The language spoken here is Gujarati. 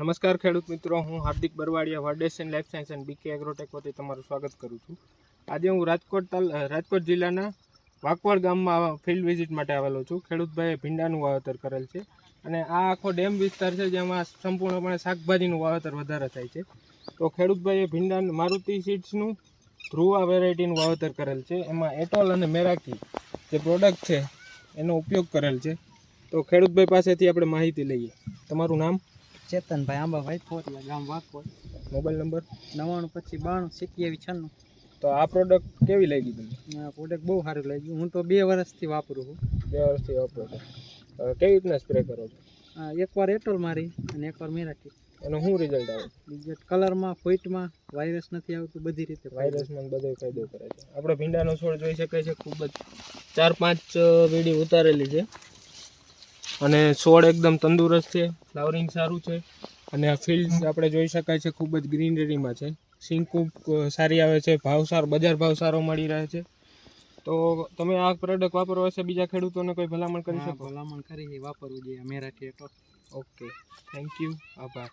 નમસ્કાર ખેડૂત મિત્રો, હું Hardik Barvadiya વર્ડેશન life science and BK Agrotech વતી તમારું સ્વાગત કરું છું. આજે હું રાજકોટ રાજકોટ જિલ્લાના વાકવાડ ગામમાં ફિલ્ડ વિઝિટ માટે આવેલો છું. ખેડૂતભાઈએ ભીંડાનું વાવેતર કરેલ છે અને આ આખો ડેમ વિસ્તાર છે જેમાં સંપૂર્ણપણે શાકભાજીનું વાવેતર વધારે થાય છે. તો ખેડૂતભાઈએ ભીંડા મારુતિ સીડ્સનું ધ્રુવા વેરાયટીનું વાવેતર કરેલ છે. એમાં એટોલ અને મેરાકી જે પ્રોડક્ટ છે, એનો ઉપયોગ કરેલ છે. તો ખેડૂતભાઈ પાસેથી આપણે માહિતી લઈએ. તમારું નામ? ચેતનભાઈ આંબાભાઈ ફોરિયા ગામ વાકોડ મોબાઈલ નંબર? નવાણું પચીસ બાણું સિત્યાવીસ છન્નું. તો આ પ્રોડક્ટ કેવી લાગી તમને? આ પ્રોડક્ટ બહુ સારું લાગ્યું. હું તો બે વર્ષથી વાપરું છું. બે વર્ષથી વાપરો છો. કેવી રીતના સ્પ્રે કરો છો? એકવાર એટોલ મારી અને એકવાર મેરાટી. એનું શું રિઝલ્ટ આવે? રિઝલ્ટ કલરમાં ફોઇટમાં વાયરસ નથી આવતું બધી રીતે વાયરસમાં બધો ફાયદો કરે છે. આપણે ભીંડાનો છોડ જોઈ શકાય છે. ખૂબ જ ચાર પાંચ વીડી ઉતારેલી છે. અને છોડ એકદમ તંદુરસ્ત છે ફ્લાવરિંગ સારું છે અને આ ફિલ્ડ આપણે જોઈ શકાય છે ખૂબ જ ગ્રીનરીમાં છે. સિંગ ખૂબ સારી આવે છે ભાવ સારો બજાર ભાવ સારો મળી રહે છે. તો તમે આ પ્રોડક્ટ વાપરવા છે બીજા ખેડૂતોને કોઈ ભલામણ કરી શકો? ભલામણ કરી વાપરવું જોઈએ એટોલ ઓકે થેન્ક યુ આભાર.